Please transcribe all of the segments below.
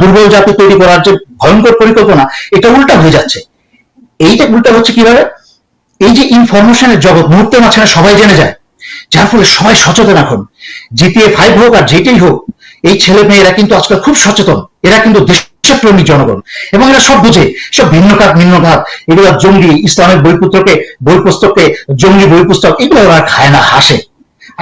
দুর্বল জাতি তৈরি করার যে ভয়ঙ্কর পরিকল্পনা, এটা উল্টা হয়ে যাচ্ছে। এইটা উল্টা হচ্ছে কীভাবে? এই যে ইনফরমেশনের জগৎ, মুহূর্তের মাঝখানে সবাই জেনে যায়। যার ফলে সবাই সচেতন এখন। জিপিএ ফাইভ হোক আর যেটাই হোক, এই ছেলে মেয়েরা কিন্তু আজকাল খুব সচেতন। এরা কিন্তু দেশপ্রেমী জনগণ। এবং এরা সব বুঝে, সব ভিন্ন ঘাত ভিন্ন ঘাত এগুলো জঙ্গি, ইসলামের বই পুস্তকে বই পুস্তককে জঙ্গি বই পুস্তক এগুলো ওরা খায় না, হাসে।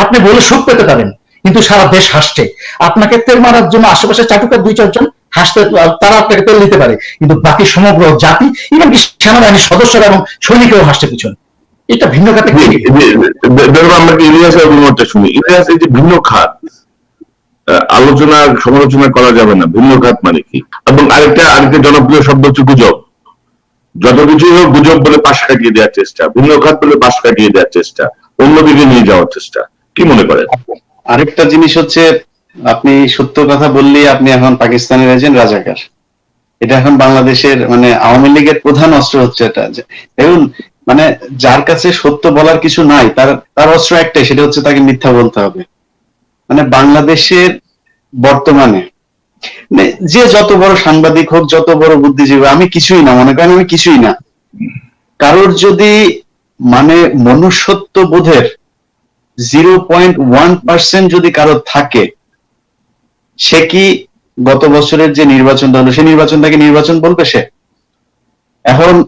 আপনি বলে সুখ পেতে পারেন, কিন্তু সারা দেশ হাসছে। আপনাকে তেল মারার জন্য আশেপাশে চাটুকার দুই চারজন হাসতে তারা আপনাকে তেল দিতে পারে। কিন্তু বাকি সমগ্র জাতি এবং সেনাবাহিনীর সদস্যরা এবং সৈনিকরাও হাসছে পিছনে। এটা ভিন্ন খাতে আমরা ইলিয়াসের অভিমতটা শুনি? ইলিয়াস এই যে ভিন্ন খাত আলোচনা সমালোচনা করা যাবে না। ভিন্ন খাত মানে কি? এবং আরেকটা আরেকটা জনপ্রিয় শব্দ হচ্ছে গুজব। যত কিছুই হোক গুজব বলে পাশ কাটিয়ে দেওয়ার চেষ্টা। ভিন্ন খাত বলে পাশ কাটিয়ে দেওয়ার চেষ্টা। অন্যদিকে নিয়ে যাওয়ার চেষ্টা। কি মনে করেন? আরেকটা জিনিস হচ্ছে আপনি সত্য কথা বললেই আপনি এখন পাকিস্তানের এজেন্ট রাজাকার। এটা এখন বাংলাদেশের মানে আওয়ামী লীগের প্রধান অস্ত্র হচ্ছে এটা। দেখুন মানে যার কাছে সত্য বলার কিছু নাই, তার তার অস্ত্র একটাই, সেটা হচ্ছে তাকে মিথ্যা বলতে হবে। মানে বাংলাদেশের বর্তমানে মানে যে যত বড় সাংবাদিক হোক, যত বড় বুদ্ধিজীবী, আমি কিছুই না, মনে করেন আমি কিছুই না। কারোর যদি মানে মনুষ্যত্ব বোধের জিরো পয়েন্ট ওয়ান পার্সেন্ট যদি কারোর থাকে সে কি গত বছরের যে নির্বাচনটা হলো সে নির্বাচনটাকে নির্বাচন বলবে সে? এখন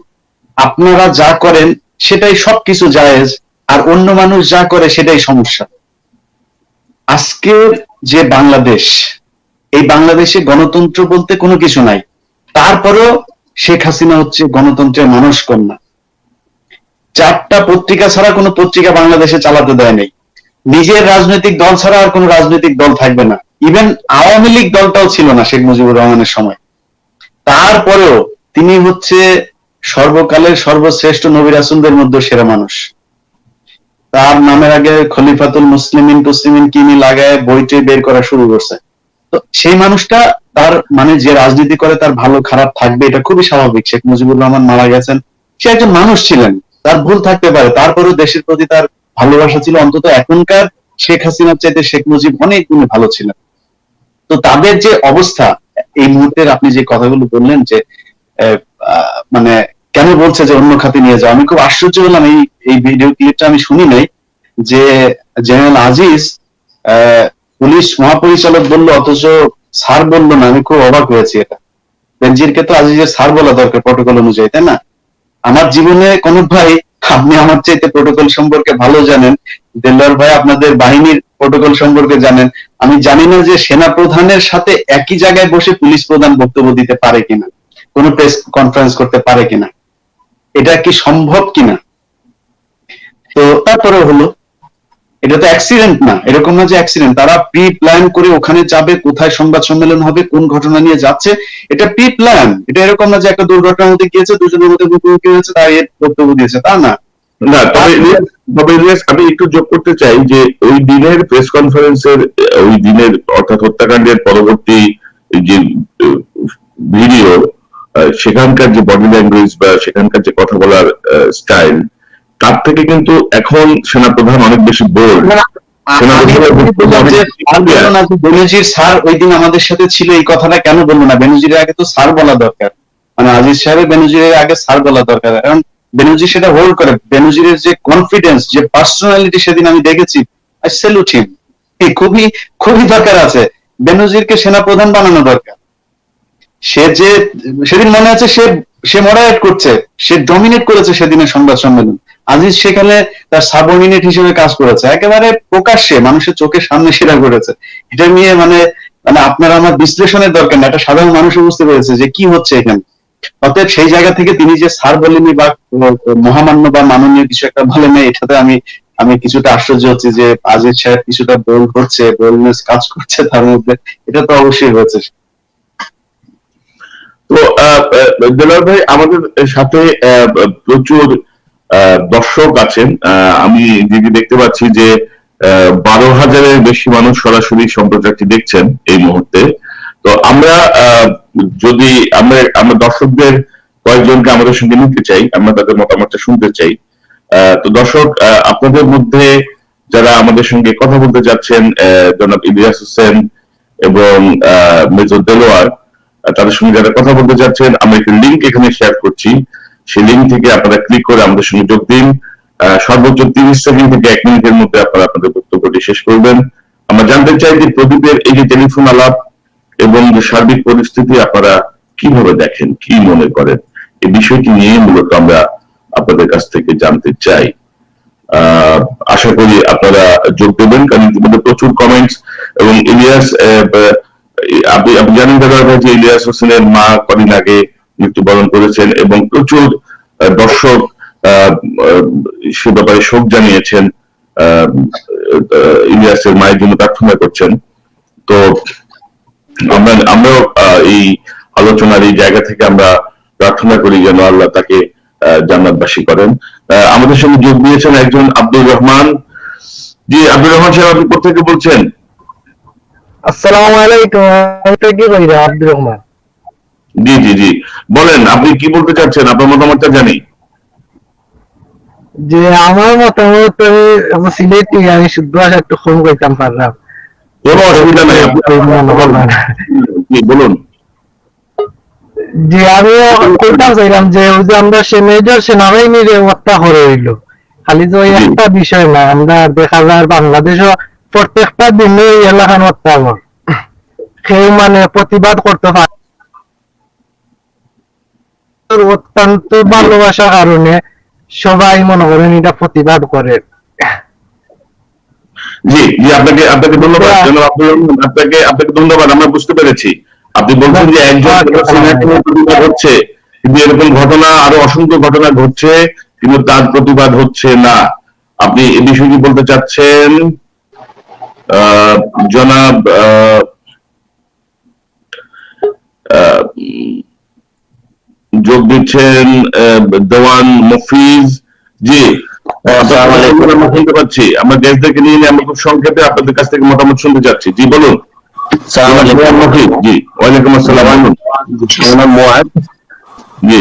আপনারা যা করেন, সেটাই সবকিছু জায়েজ, আর অন্য মানুষ যা করে, সেটাই সমস্যা। আজকের যে বাংলাদেশ, এই বাংলাদেশে গণতন্ত্র বলতে কোনো কিছু নাই। তারপরেও শেখ হাসিনা হচ্ছে গণতন্ত্রের মানুষ কন্যা। চারটা পত্রিকা ছাড়া কোনো পত্রিকা বাংলাদেশে চালাতে দেয় নাই। নিজের রাজনৈতিক দল ছাড়া আর কোনো রাজনৈতিক দল থাকবে না। ইভেন আওয়ামী লীগ দলটাও ছিল না শেখ মুজিবুর রহমানের সময়। তারপরেও তিনি হচ্ছে সর্বকালের সর্বশ্রেষ্ঠ নবী রাসুলদের মধ্যে সেরা মানুষ। তার নামের আগে খলিফাতুল মুসলিমিন টুসলিমিন কিনি লাগায় বইটি বের করা শুরু করছে। তো সেই মানুষটা তার মানে যে রাজনীতি করে তার ভালো খারাপ থাকবে, এটা খুবই স্বাভাবিক। শেখ মুজিবুর রহমান মারা গেছেন। সে একজন মানুষ ছিলেন। তার ভুল থাকতে পারে। তারপরেও দেশের প্রতি তার ভালোবাসা ছিল। অন্তত এখনকার শেখ হাসিনার চাইতে শেখ মুজিব অনেক গুণে ভালো ছিলেন। তো তাদের যে অবস্থা, এই মুহূর্তের আপনি যে কথাগুলো বললেন যে মানে কেন বলছে যে অন্য খাতে নিয়ে যাও, আমি খুব আশ্চর্য হলাম এই এই ভিডিও ক্লিপটা আমি শুনি নাই যে জেনারেল আজিজ পুলিশ মহাপরিচালক বলল, অথচ স্যার বলল না, আমি খুব অবাক হয়েছি এটা। বেনজিরকে তো আজিজের স্যার বলা দরকার প্রটোকল অনুযায়ী, তাই না? আমার জীবনে কোন ভাই, আপনি আমার চাইতে প্রোটোকল সম্পর্কে ভালো জানেন দেলোয়ার ভাই আপনাদের বাহিনীর প্রোটোকল সম্পর্কে জানেন। আমি জানি না যে সেনা প্রধানের সাথে একই জায়গায় বসে পুলিশ প্রধান বক্তব্য দিতে পারে কিনা, কোন প্রেস কনফারেন্স করতে পারে কিনা, এটা কি সম্ভব কিনা? তো তারপরে হলো, এটা তো অ্যাক্সিডেন্ট না, এরকম না যে অ্যাক্সিডেন্ট তারা প্রি প্ল্যান করে ওখানে যাবে, কোথায় সংবাদ সম্মেলন হবে, কোন ঘটনা নিয়ে যাচ্ছে, এটা প্রি প্ল্যান এটা এরকম না যে একটা দুর্ঘটনার মধ্যে গিয়েছে, দুজনের মধ্যে মুখোমুখি হয়েছে, তার এর বক্তব্য দিয়েছে, তা না। না তবে তবে ইলিয়াস আমি একটু যোগ করতে চাই যে ওই দিনের প্রেস কনফারেন্সের ওই দিনের অর্থাৎ হত্যাকাণ্ডের পরবর্তী যে ভিডিও সেখানকার যে বডি ল্যাঙ্গুয়েজ বা সেখানকার যে কথা বলার স্টাইল তার থেকে কিন্তু এখন সেনাপ্রধান অনেক বেশি বোল্ড বেনজির স্যার ওই দিন আমাদের সাথে ছিল এই কথাটা কেন বলল না? বেনজিরের আগে তো স্যার বলা দরকার। মানে আজিজ সাহেবের বেনজিরের আগে স্যার বলা দরকার। কারণ বেনজির সেটা হোল্ড করে। বেনজিরের যে কনফিডেন্স যে পার্সোনালিটি সেদিন আমি দেখেছি আই স্যালুট হিম খুবই খুবই দরকার আছে। বেনজিরকে সেনাপ্রধান বানানো দরকার। সে যে, সেদিন মনে আছে সে সে মডারেট করছে, সে ডমিনেট করেছে সেদিনের সংবাদ সম্মেলন। আজিজ সেখানে তার সাবঅর্ডিনেট হিসেবে কাজ করেছে। একেবারে প্রকাশ্যে মানুষের চোখের সামনে সেটা করেছে এটা নিয়ে মানে মানে আপনার আমার বিশ্লেষণের দরকার না। একটা সাধারণ মানুষ বুঝতে পেরেছে যে কি হচ্ছে এখানে। অতএব সেই জায়গা থেকে তিনি যে স্যার বলেনি বা মহামান্য বা মাননীয় কিছু একটা বলেন এটাতে আমি আমি কিছুটা আশ্চর্য হচ্ছি যে আজিজ সাহেব কিছুটা বোল করছে বোলনেস কাজ করছে তার মধ্যে। এটা তো অবশ্যই হয়েছে। তো দেলার ভাই, আমাদের সাথে প্রচুর দর্শক আছেন। আমি দিদি দেখতে পাচ্ছি যে বারো হাজারের বেশি মানুষ সরাসরি সম্প্রচারটি দেখছেন এই মুহূর্তে। তো আমরা যদি আমরা আমরা দর্শকদের কয়েকজনকে আমাদের সঙ্গে নিতে চাই, আমরা তাদের মতামতটা শুনতে চাই তো দর্শক আপনাদের মধ্যে যারা আমাদের সঙ্গে কথা বলতে যাচ্ছেন জনাব ইলিয়াস হোসেন এবং মেজর দেলোয়ার তাদের সঙ্গে যারা কথা বলতে চাচ্ছেন আমরা একটি লিঙ্ক এখানে শেয়ার করছি। সেই লিঙ্ক থেকে আপনারা ক্লিক করে আমাদের সঙ্গে যোগ দিন। সর্বোচ্চ তিরিশ সেকেন্ড থেকে এক মিনিটের মধ্যে আপনারা আপনাদের বক্তব্যটি শেষ করবেন। আমরা জানতে চাই যে প্রদীপের এই যে টেলিফোন আলাপ এবং যে সার্বিক পরিস্থিতি আপনারা কীভাবে দেখেন, কি মনে করেন, এই বিষয়টি নিয়ে মূলত আমরা আপনাদের কাছ থেকে জানতে চাই। আশা করি আপনারা যোগ দেবেন, কারণ ইতিমধ্যে প্রচুর কমেন্টস এবং ইলিয়াস আপনি আপনি জানেন দাদা যে ইলিয়াস হোসেনের মা কদিন আগে মৃত্যুবরণ করেছেন এবং প্রচুর দর্শক সে ব্যাপারে শোক জানিয়েছেন ইলিয়াসের মায়ের জন্য প্রার্থনা করছেন। তো আমরা আমরাও এই আলোচনার এই জায়গা থেকে আমরা প্রার্থনা করি যেন আল্লাহ তাকে জান্নাতবাসী করেন। আমাদের সঙ্গে যোগ দিয়েছেন একজন আব্দুর রহমান। জি আব্দুর রহমান সাহেব আপনি কোথেকে বলছেন। আসসালামু আলাইকুম আব্দুর রহমান। জি জি জি। বলেন আপনি কি বলতে চাচ্ছেন? আপনার মতামতটা জানি। যে আমার মতামত আমি আমার সিলেটি আমি শুদ্ধ ভাষা একটু কম কইতাম পারলাম। কোনো অসুবিধা নাই। আপনি- জি বলুন। আমি কইতাম চাইলাম যে ওই যে আমরা সে মেজর সেনাবাহিনীর হত্যা করে হইল খালি যে ওই একটা বিষয় না আমরা দেখা যায় বাংলাদেশও প্রত্যেকটা দিনে এই এলাকার হত্যা কেউ মানে প্রতিবাদ করতে পারে অত্যন্ত ভালোবাসার কারণে সবাই মনে করেন এটা প্রতিবাদ করে। জি জি আপনাকে আপনাকে ধন্যবাদ। জনাব আপনাকে আপনাকে ধন্যবাদ আমরা বুঝতে পেরেছি। আপনি বলছেন যে একজন হচ্ছে কিন্তু এরকম ঘটনা আরও অসংখ্য ঘটনা ঘটছে কিন্তু তার প্রতিবাদ হচ্ছে না। আপনি এ বিষয়টি বলতে চাচ্ছেন? আহ, জনাব আহ, আহ, যোগ দিচ্ছেন আহ, দেওয়ান মফিজ। জি। আমরা শুনতে পাচ্ছি। আমরা দেশদেরকে নিয়ে নিয়ে আমরা খুব সংক্ষেপে আপনাদের কাছ থেকে মতামত শুনতে চাচ্ছি। জি বলুন। জি ওয়ালাইকুম আসসালাম। আমার মোয়াজ জি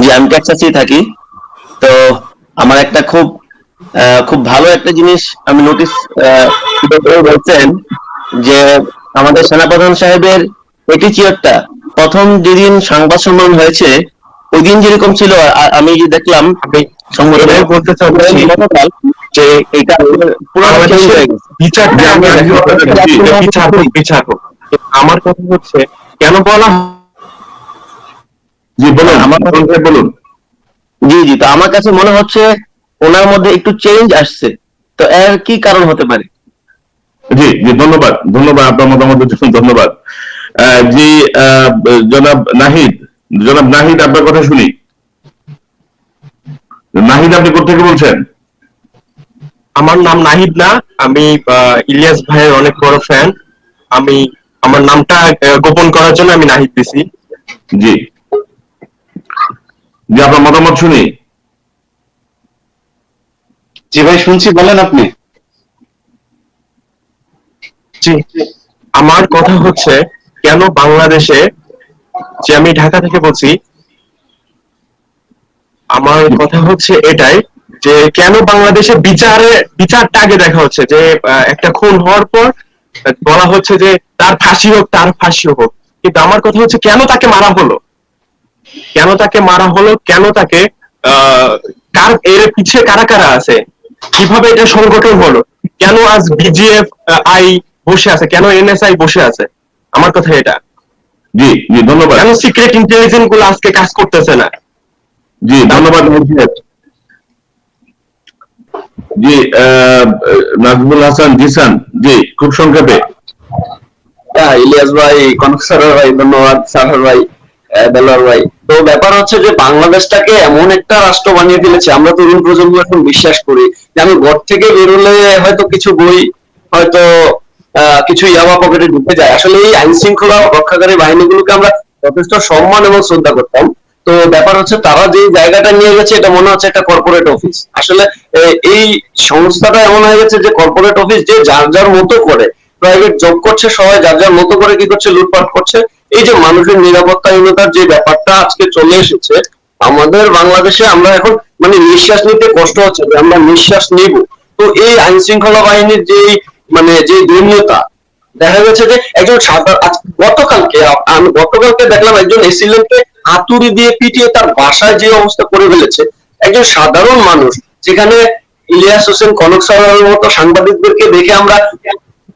জি আমি টেক্সাসেই থাকি। তো আমার একটা খুব খুব ভালো একটা জিনিস আমি নোটিস বলছেন যে আমাদের সেনাপ্রধান সাহেবের এটি চিয়রটা প্রথম যেদিন সংবাদ সম্মেলন হয়েছে ওই দিন যেরকম ছিল আমি যে দেখলাম বলতে যে এটা পুরো বিচার বিচার আমার কথা হচ্ছে কেন বলা জি বলুন। আমার বলুন। জি জি তো আমার কাছে মনে হচ্ছে ওনার মধ্যে একটু চেঞ্জ আসছে। তো এর কি কারণ হতে পারে? জি জি ধন্যবাদ। ধন্যবাদ আপনার মতামতের জন্য ধন্যবাদ। আহ, জি আহ, জনাব নাহিদ জনাব নাহিদ আপনার কথা শুনি। নাহিদ আপনি কোথেকে বলছেন? আমার নাম নাহিদ না আমি ইলিয়াস ভাইয়ের অনেক বড় ফ্যান আমি আমার নামটা গোপন করার জন্য আমি নাহিদ দিছি। জি। জি আপনার মতামত শুনি। জি ভাই শুনছি বলেন আপনি। জি আমার কথা হচ্ছে কেন বাংলাদেশে যে আমি ঢাকা থেকে বলছি, আমার কথা হচ্ছে এটাই যে কেন বাংলাদেশে বিচারে বিচারটা আগে দেখা হচ্ছে যে একটা খুন হওয়ার পর বলা হচ্ছে যে তার ফাঁসি হোক, তার ফাঁসি হোক। কিন্তু আমার কথা হচ্ছে কেন তাকে মারা হলো? কেন তাকে মারা হলো? কেন তাকে কার, এর পিছিয়ে কারা কারা আছে? কীভাবে এটা সংগঠন হলো? কেন আজ বিজিএফ আই বসে আছে? কেন এনএসআই বসে আছে? আমার কথা এটা। জি জি ধন্যবাদ। কেন সিক্রেট ইন্টেলিজেন্সগুলো আজকে কাজ করতেছে না? জি ধন্যবাদ জি নাজমুল হাসান জিসান জি খুব সংক্ষেপে। হ্যাঁ ইলিয়াস ভাই ভাই ধন্যবাদ সাহার ভাই আহ, ভাই। তো ব্যাপার হচ্ছে যে বাংলাদেশটাকে এমন একটা রাষ্ট্র বানিয়ে ফেলেছে আমরা তরুণ প্রজন্ম এখন বিশ্বাস করি যে আমি ঘর থেকে বেরোলে হয়তো কিছু বই হয়তো কিছু ইয়াবা পকেটে ঢুকে যায়। আসলে এই আইন শৃঙ্খলা রক্ষাকারী বাহিনীগুলোকে আমরা যথেষ্ট সম্মান এবং শ্রদ্ধা করতাম। তো ব্যাপার হচ্ছে তারা যে জায়গাটা নিয়ে গেছে, এটা মনে হচ্ছে একটা কর্পোরেট অফিস আসলে এই সংস্থাটা এমন হয়ে গেছে যে কর্পোরেট অফিস যে যার যার মতো করে প্রাইভেট জব করছে, সবাই যার যার মতো করে কি করছে, লুটপাট করছে, এই যে মানুষের নিরাপত্তাহীনতার যে ব্যাপারটা আজকে চলে এসেছে, আমাদের বাংলাদেশে আমরা এখন মানে নিঃশ্বাস নিতে কষ্ট হচ্ছে যে আমরা নিঃশ্বাস নিব। তো এই আইন শৃঙ্খলা বাহিনীর যে মানে যে দুর্নীতা দেখা গেছে যে একজন গতকালকে, আমি গতকালকে দেখলাম একজন এসিলেন্টকে হাতুড়ি দিয়ে পিটিয়ে তার বাসায় যে অবস্থা করে ফেলেছে। একজন সাধারণ মানুষ, যেখানে ইলিয়াস হোসেন কনক সাহেবের মতো সাংবাদিকদেরকে দেখে আমরা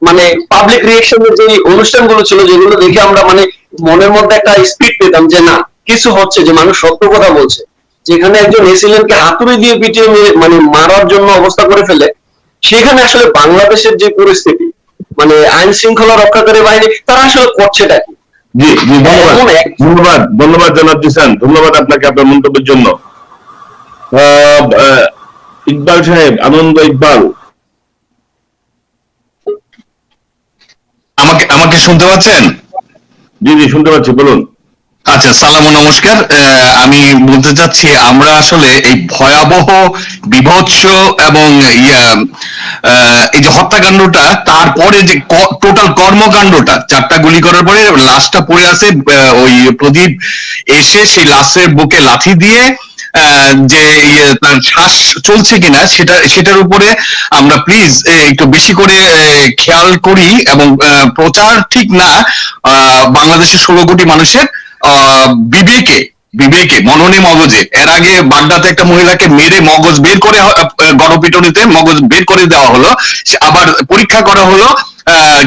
মানে পাবলিক রিয়েকশনের যে অনুষ্ঠানগুলো ছিল, যেগুলো দেখে আমরা মানে মনের মধ্যে একটা স্পিড পেতাম যে না, কিছু হচ্ছে, যে মানুষ সত্য কথা বলছে। যেখানে একজন এসিলেন্টকে হাতুড়ি দিয়ে পিটিয়ে মানে মারার জন্য অবস্থা করে ফেলে সেখানে আসলে বাংলাদেশের যে পরিস্থিতি মানে আইন শৃঙ্খলা রক্ষাকারী বাহিনী তারা আসলে করছেটা কি? জি জি ধন্যবাদ। ধন্যবাদ ধন্যবাদ জনাব জিসান ধন্যবাদ আপনাকে আপনার মন্তব্যের জন্য। ইকবাল সাহেব আনন্দ ইকবাল। আমাকে আমাকে শুনতে পাচ্ছেন? জি জি শুনতে পাচ্ছি বলুন। আচ্ছা সালাম, নমস্কার। আমি বলতে চাচ্ছি, আমরা আসলে এই ভয়াবহ, বিভৎস এবং ইয়া এই যে হত্যাকাণ্ডটা, তারপরে যে টোটাল কর্মকাণ্ডটা, চারটা গুলি করার পরে লাশটা পড়ে আছে ওই প্রদীপ এসে সেই লাশের বুকে লাথি দিয়ে যে ইয়ে তার শ্বাস চলছে কিনা, সেটা, সেটার উপরে আমরা প্লিজ একটু বেশি করে খেয়াল করি এবং প্রচার ঠিক না বাংলাদেশের ষোলো কোটি মানুষের বিবেকে বিবেকে, মননে মগজে। এর আগে বাড্ডাতে একটা মহিলাকে মেরে মগজ বের করে গণপিটনিতে মগজ বের করে দেওয়া হলো। আবার পরীক্ষা করা হলো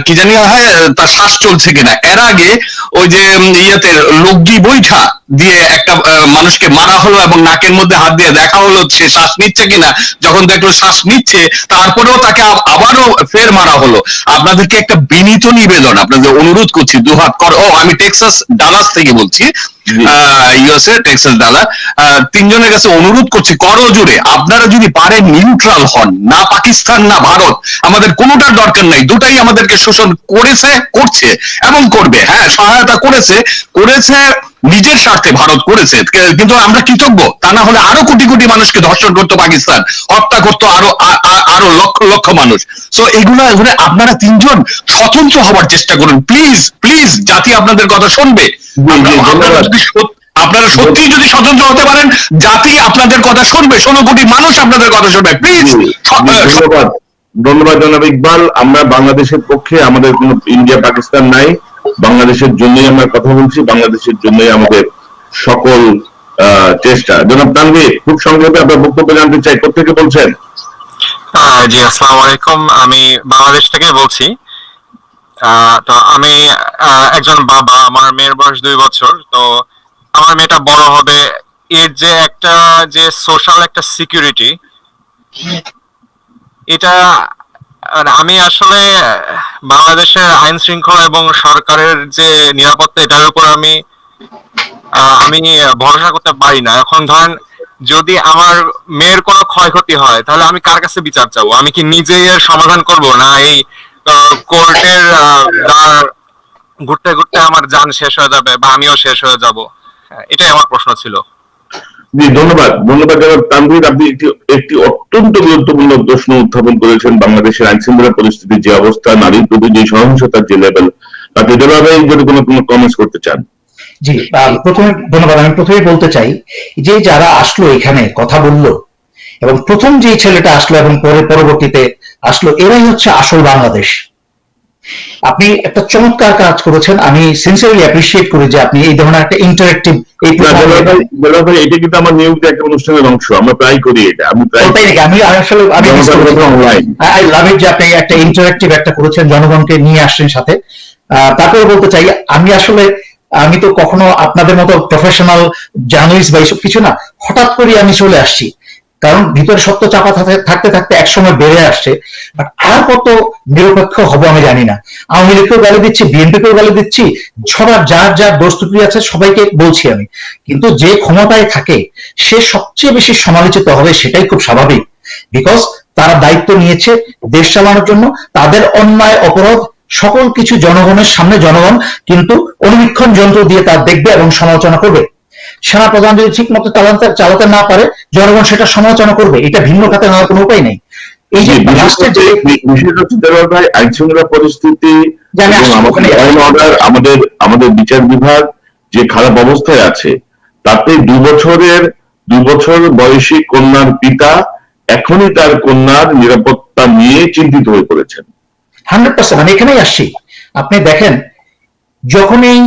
কি জানি হয়, তার শ্বাস চলছে কিনা। এর আগে ওই যে ইয়েতে লোকজি বৈঠা দিয়ে একটা মানুষকে মারা হলো এবং নাকের মধ্যে হাত দিয়ে দেখা হলো সে শ্বাস নিচ্ছে কিনা। যখন দেখল শ্বাস নিচ্ছে, তারপরেও তাকে আবারও ফের মারা হলো। আপনাদেরকে একটা বিনীত নিবেদন, আপনাদের অনুরোধ করছি, দুহাত কর ও, আমি টেক্সাস, ডালাস থেকে বলছি। ইউএসএ টেক্সাস দাদা তিনজনের কাছে অনুরোধ করছি করজোরে আপনারা যদি পারেন নিউট্রাল হন, না পাকিস্তান, না ভারত, আমাদের কোনোটার দরকার নাই। দুটাই আমাদেরকে শোষণ করেছে, করছে এবং করবে। হ্যাঁ সহায়তা করেছে করেছে নিজের স্বার্থে ভারত করেছে। কিন্তু আমরা কৃতজ্ঞ। তা না হলে আরও কোটি কোটি মানুষকে ধর্ষণ করতো পাকিস্তান হত্যা করতো আরও আরও লক্ষ লক্ষ মানুষ। তো এগুলো এগুলো আপনারা তিনজন স্বতন্ত্র হওয়ার চেষ্টা করুন। প্লিজ প্লিজ জাতি আপনাদের কথা শুনবে। আপনারা। যদি সত্যি যদি স্বতন্ত্র হতে পারেন জাতি আপনাদের কথা শুনবে। ষোলো কোটি মানুষ আপনাদের কথা শুনবে। প্লিজ ধন্যবাদ। ধন্যবাদ জনাব ইকবাল। আমরা বাংলাদেশের পক্ষে আমাদের কোনো ইন্ডিয়া পাকিস্তান নাই। বাংলাদেশের জন্যই আমরা কথা বলছি, বাংলাদেশের জন্যই আমাদের সকল চেষ্টা। জনাব তানভীর খুব সংক্ষেপে আপনার বক্তব্য জানতে চাই। কোথেকে বলছেন? জি, আসসালামু আলাইকুম। আমি বাংলাদেশ থেকে বলছি। তো আমি একজন বাবা, আমার মেয়ের বয়স দুই বছর। তো আমার মেয়েটা বড় হবে। এর যে একটা যে সোশ্যাল একটা সিকিউরিটি এটা আর আমি আসলে, বাংলাদেশের আইন শৃঙ্খলা এবং সরকারের যে নিরাপত্তা, এটার উপর আমি আমি ভরসা করতে পারি না। এখন ধরেন, যদি আমার মেয়ের কোনো ক্ষয়ক্ষতি হয়, তাহলে আমি কার কাছে বিচার চাবো? আমি কি নিজে এর সমাধান করব? না, এই কোর্টের ঘুরতে ঘুরতে আমার যান শেষ হয়ে যাবে বা আমিও শেষ হয়ে যাব? এটাই আমার প্রশ্ন ছিল। জি, ধন্যবাদ। ধন্যবাদ জনাব তানভীর, আপনি একটি একটি অত্যন্ত গুরুত্বপূর্ণ প্রশ্ন উত্থাপন করেছেন বাংলাদেশের আইন শৃঙ্খলা পরিস্থিতির যে অবস্থা নারীর প্রতি যে সহিংসতার যে লেভেল তাতে জলবায়ু যদি কোনো কোনো কমেন্টস করতে চান। জি প্রথমে ধন্যবাদ। আমি প্রথমে বলতে চাই যে যারা আসলো এখানে কথা বলল, এবং প্রথম যে ছেলেটা আসলো এবং পরে, পরবর্তীতে আসলো, এরাই হচ্ছে আসল বাংলাদেশ। আপনি একটা চমৎকার কাজ করেছেন। আমি সিনসিয়ারলি অ্যাপ্রিসিয়েট করি যে আপনি এই ধরনের একটা ইন্টারেক্টিভ এই না, program- জনাব ভাই, জনাব ভাই, এটা কিন্তু আমার নিয়োগ একটা অনুষ্ঠানের অংশ আমরা প্রায় করি এটা আমি প্রায় ও, তাই নাকি? আমি আসলে আমি miss করেছি। অনলাইন আই লাভ ইট যে আপনি একটা ইন্টারেক্টিভ একটা করেছেন জনগণকে নিয়ে আসছেন সাথে। আহ, তারপরে বলতে চাই আমি আসলে আমি তো কখনো আপনাদের মতো প্রফেশনাল জার্নালিস্ট বা এইসব কিছু না হঠাৎ করে আমি চলে আসছি। কারণ ভিতরে সত্য চাপা থাকতে থাকতে একসময় বেড়ে আসছে। বাট আর কত নিরপেক্ষ হব আমি জানি না। আওয়ামী লীগকেও গালি দিচ্ছি, বিএনপিকেও গালি দিচ্ছি, সবার যার যার দোষ ত্রুটি আছে সবাইকে বলছি আমি। কিন্তু যে ক্ষমতায় থাকে, সে সবচেয়ে বেশি সমালোচিত হবে সেটাই খুব স্বাভাবিক। বিকজ তারা দায়িত্ব নিয়েছে দেশ চালানোর জন্য, তাদের অন্যায়, অপরাধ, সকল কিছু জনগণের সামনে জনগণ কিন্তু অনুবীক্ষণ যন্ত্র দিয়ে তা দেখবে এবং সমালোচনা করবে। সেনা প্রধান যদি ঠিক মতো চালাতে চালাতে না পারে জনগণ সেটা সমালোচনা করবে। এটা ভিন্ন খাতে নেওয়ার কোনো উপায় নেই। এই যে রাষ্ট্রের যে বিষয়টা হচ্ছে দেওয়ার ভাই আইন শৃঙ্খলা পরিস্থিতি জানি এবং আসলে আমাদের ওখানে আইন অর্ডার আমাদের আমাদের বিচার বিভাগ যে খারাপ অবস্থায় আছে তাতে দু বছরের দু বছর বয়সী কন্যার পিতা এখনই তার কন্যার নিরাপত্তা নিয়ে চিন্তিত হয়ে পড়েছেন। হান্ড্রেড পার্সেন্ট আমি এখানেই আসছি। আপনি দেখেন যখনই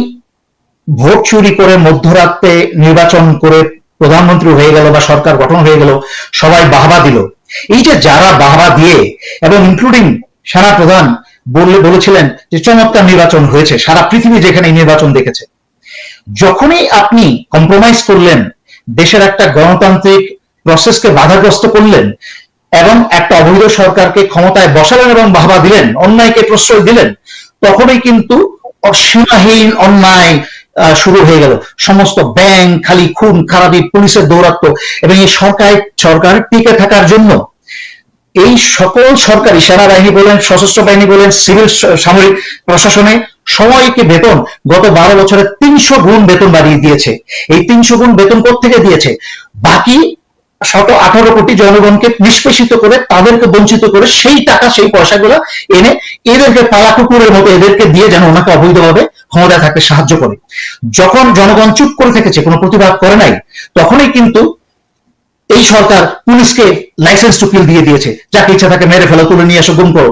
ভোট চুরি করে মধ্যরাতে নির্বাচন করে প্রধানমন্ত্রী হয়ে গেল বা সরকার গঠন হয়ে গেল, সবাই বাহবা দিল। এই যে যারা বাহবা দিয়ে এবং ইনক্লুডিং সেনা প্রধান বললে বলেছিলেন যে চমৎকার নির্বাচন হয়েছে, সারা পৃথিবী যেখানে নির্বাচন দেখেছে। যখনই আপনি কম্প্রোমাইজ করলেন, দেশের একটা গণতান্ত্রিক প্রসেসকে বাধাগ্রস্ত করলেন এবং একটা অবৈধ সরকারকে ক্ষমতায় বসালেন এবং বাহবা দিলেন, অন্যায়কে প্রশ্রয় দিলেন, তখনই কিন্তু অসীমাহীন অন্যায় শুরু হয়ে গেল। সমস্ত ব্যাংক, খালি খুন, খারাপি, পুলিশের দৌরাত্ম এবং এই সরকার সরকার টিকে থাকার জন্য এই সকল সরকারি সেনাবাহিনী বলেন, সশস্ত্র বাহিনী বলেন, সিভিল সামরিক প্রশাসনে সময়কে বেতন গত বারো বছরে তিনশো গুণ বেতন বাড়িয়ে দিয়েছে। এই তিনশো গুণ বেতন থেকে দিয়েছে? বাকি শত আঠারো কোটি জনগণকে নিষ্পেষিত করে তাদেরকে বঞ্চিত করে সেই টাকা সেই পয়সাগুলো এনে এদেরকে পালা কুকুরের মতো এদেরকে দিয়ে যেন ওনাকে অবৈধভাবে ক্ষমতায় থাকতে সাহায্য করে। যখন জনগণ চুপ করে থেকেছে কোনো প্রতিবাদ করে নাই তখনই কিন্তু এই সরকার পুলিশকে লাইসেন্স টু কিল দিয়ে দিয়েছে। যাকে ইচ্ছা তাকে মেরে ফেলো তুলে নিয়ে এসো গুম করো।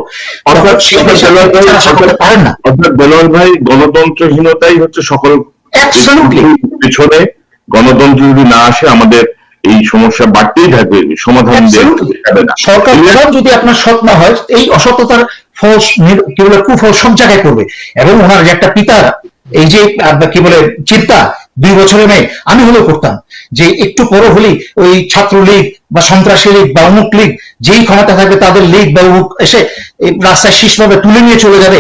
পারেন না। অর্থাৎ দেলোয়ার ভাই গণতন্ত্রহীনতাই হচ্ছে সকল. পিছনে। গণতন্ত্র যদি না আসে আমাদের এই সমস্যা বাড়তেই থাকবে সমাধান না। সরকার যদি আপনার সৎ না হয় এই অসততার ফল কি বলে কুফল সব জায়গায় করবে এবং ওনার যে একটা পিতার এই যে কি বলে চিন্তা দুই বছরের মেয়ে আমি হলেও করতাম। যে একটু পরে হলেই ওই ছাত্রলীগ বা সন্ত্রাসী লীগ বা অমুক লীগ যেই ক্ষমতা থাকবে তাদের লীগ বা অমুক এসে রাস্তায় শীর্ষভাবে তুলে নিয়ে চলে যাবে।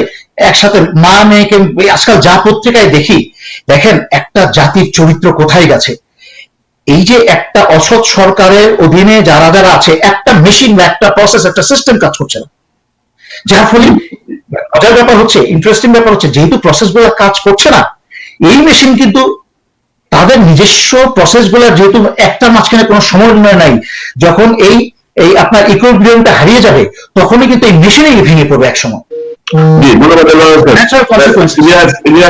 একসাথে মা মেয়েকে আজকাল যা পত্রিকায় দেখি দেখেন একটা জাতির চরিত্র কোথায় গেছে? এই যে একটা অসৎ সরকারের অধীনে যারা যারা আছে একটা মেশিন বা একটা প্রসেস একটা সিস্টেম কাজ করছে না। যার ফলে মজার ব্যাপার হচ্ছে ইন্টারেস্টিং ব্যাপার হচ্ছে যেহেতু প্রসেসগুলো কাজ করছে না এই মেশিন কিন্তু তাদের নিজস্ব প্রসেসগুলো যেহেতু একটা মাঝখানে কোনো সমন্বয় নাই যখন এই এই আপনার ইকুইলিব্রিয়ামটা হারিয়ে যাবে তখনই কিন্তু এই মেশিনেই ভেঙে পড়বে একসময়।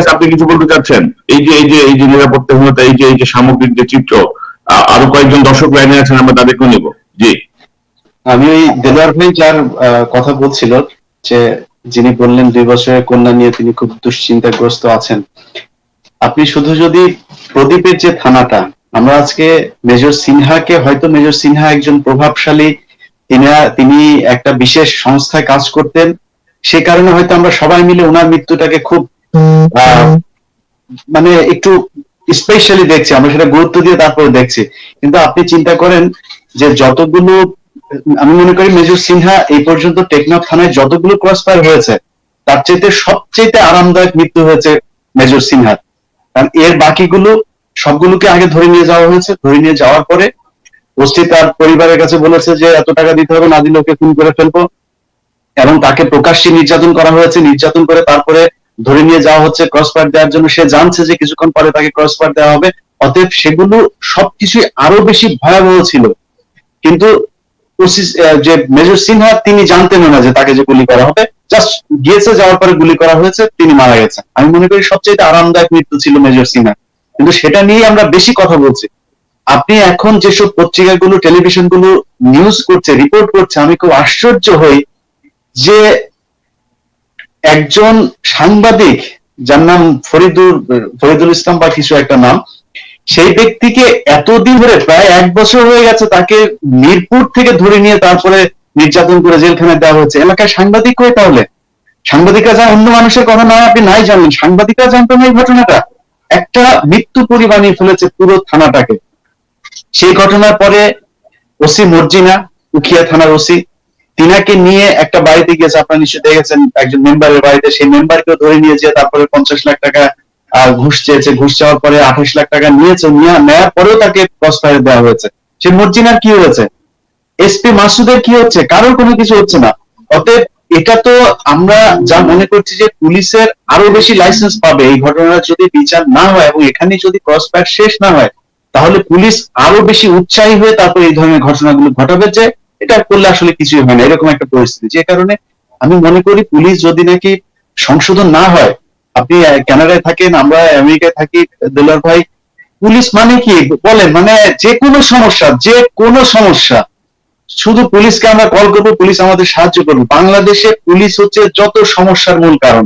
আপনি কিছু বলতে চাচ্ছেন? এই যে এই যে এই যে নিরাপত্তাহীনতা এই যে এই যে সামগ্রিক যে চিত্র আরও কয়েকজন দর্শক লাইনে আছেন, আমরা তাদেরকেও নিব। জি। আমি ওই দেলোয়ার ভাই যার কথা বলছিল, যে যিনি বললেন দুই বছরের কন্যা নিয়ে তিনি খুব দুশ্চিন্তাগ্রস্ত আছেন। আপনি শুধু যদি প্রদীপের যে থানাটা, আমরা আজকে মেজর সিনহাকে, হয়তো মেজর সিনহা একজন প্রভাবশালী তিনি তিনি একটা বিশেষ সংস্থায় কাজ করতেন, সে কারণে হয়তো আমরা সবাই মিলে ওনার মৃত্যুটাকে খুব মানে একটু স্পেশালি দেখছি, আমরা সেটা গুরুত্ব দিয়ে তারপরে দেখছি। কিন্তু আপনি চিন্তা করেন যে যতগুলো, আমি মনে করি মেজর সিনহা এই পর্যন্ত টেকনাফ থানায় যতগুলো ক্রস ফায়ার হয়েছে, তার চাইতে সবচেয়ে আরামদায়ক মৃত্যু হয়েছে মেজর সিনহার কারণ এর বাকিগুলো সবগুলোকে আগে ধরে নিয়ে যাওয়া হয়েছে। ধরে নিয়ে যাওয়ার পরে ওসি তার পরিবারের কাছে বলেছে যে, এত টাকা দিতে হবে, না দিলে ওকে খুন করে ফেলব। এবং তাকে প্রকাশ্যে নির্যাতন করা হয়েছে। নির্যাতন করে তারপরে ধরে নিয়ে যাওয়া হচ্ছে ক্রস ফায়ার দেওয়ার জন্য। সে জানছে যে কিছুক্ষণ পরে তাকে ক্রস ফায়ার দেওয়া হবে। অতএব সেগুলো সবকিছুই আরও বেশি ভয়াবহ ছিল। কিন্তু যে মেজর সিনহা, তিনি জানতেন না যে তাকে যে গুলি করা হবে। জাস্ট গিয়েছে, যাওয়ার পরে গুলি করা হয়েছে, তিনি মারা গেছেন। আমি মনে করি সবচেয়ে আরামদায়ক মৃত্যু ছিল মেজর সিনহা। কিন্তু সেটা নিয়ে আমরা বেশি কথা বলছি। আপনি এখন যেসব পত্রিকাগুলো টেলিভিশনগুলো নিউজ করছে রিপোর্ট করছে, আমি খুব আশ্চর্য হই যে একজন সাংবাদিক, যার নাম ফরিদুর ফরিদুল ইসলাম বা কিছু একটা নাম, সেই ব্যক্তিকে এতদিন ধরে, প্রায় এক বছর হয়ে গেছে তাকে মিরপুর থেকে ধরে নিয়ে তারপরে নির্যাতন করে জেলখানায় দেওয়া হচ্ছে এলাকায় সাংবাদিক হয়ে তাহলে? সাংবাদিকরা যা অন্য মানুষের কথা না আপনি নাই জানেন। সাংবাদিকরা জানতো না এই ঘটনাটা। একটা মৃত্যু পরিবানিয়ে ফেলেছে পুরো থানাটাকে। সেই ঘটনার পরে ওসি মর্জিনা, উখিয়া থানার ওসি তিনাকে নিয়ে একটা বাড়িতে গিয়েছে আপনারা নিশ্চয়ই দেখেছেন, একজন মেম্বারের বাড়িতে, সেই মেম্বারকেও ধরে নিয়ে যেয়ে তারপরে পঞ্চাশ লাখ টাকা ঘুষ চেয়েছে। ঘুষ চাওয়ার পরে আঠাশ লাখ টাকা নিয়েছে, নিয়ে নেওয়ার পরেও তাকে ক্রস ফায়ার দেওয়া হয়েছে। সে মর্জিনার কি হয়েছে? এসপি মাসুদের কি হচ্ছে? কারোর কোনো কিছু হচ্ছে না। অতএব এটা তো আমরা যা মনে করছি যে পুলিশের আরও বেশি লাইসেন্স পাবে, এই ঘটনার যদি বিচার না হয় এবং এখানে যদি ক্রস ফায়ার শেষ না হয়, তাহলে পুলিশ আরও বেশি উৎসাহী হয়ে তারপর এই ধরনের ঘটনাগুলো ঘটাবে যে এটা করলে আসলে কিছুই হয় না এরকম একটা পরিস্থিতি। যে কারণে আমি মনে করি পুলিশ যদি নাকি সংশোধন না হয় আপনি কানাডায় থাকেন আমরা আমেরিকায় থাকি দেলার ভাই পুলিশ মানে কি? বলেন মানে যে কোনো সমস্যা যে কোনো সমস্যা শুধু পুলিশকে আমরা কল করব পুলিশ আমাদের সাহায্য করবে। বাংলাদেশে পুলিশ হচ্ছে যত সমস্যার মূল কারণ।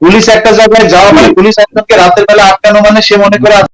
পুলিশ একটা জায়গায় যাওয়া মানে পুলিশ একজনকে রাতের বেলা আটকানো মানে সে মনে করে